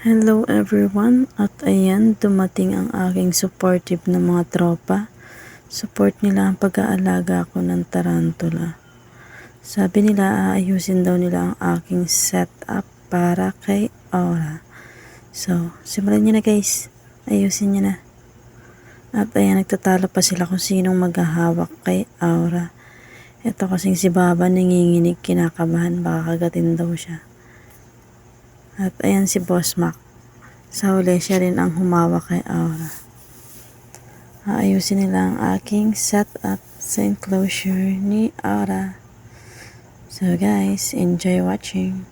Hello everyone at ayan dumating ang aking supportive na mga tropa. Support nila ang pag-aalaga ko ng tarantula. Sabi nila aayusin daw nila ang aking setup para kay Aura. So, simulan nyo na guys. Ayusin nyo na. At ayan nagtatalo pa sila kung sinong maghahawak kay Aura. Ito kasing si Baba nanginginig kinakabahan baka kagatin daw siya. At ayan si Boss Mac. Sa huli, siya rin ang humawak kay Aura. Aayusin nila ang aking setup sa enclosure ni Aura. So guys, enjoy watching.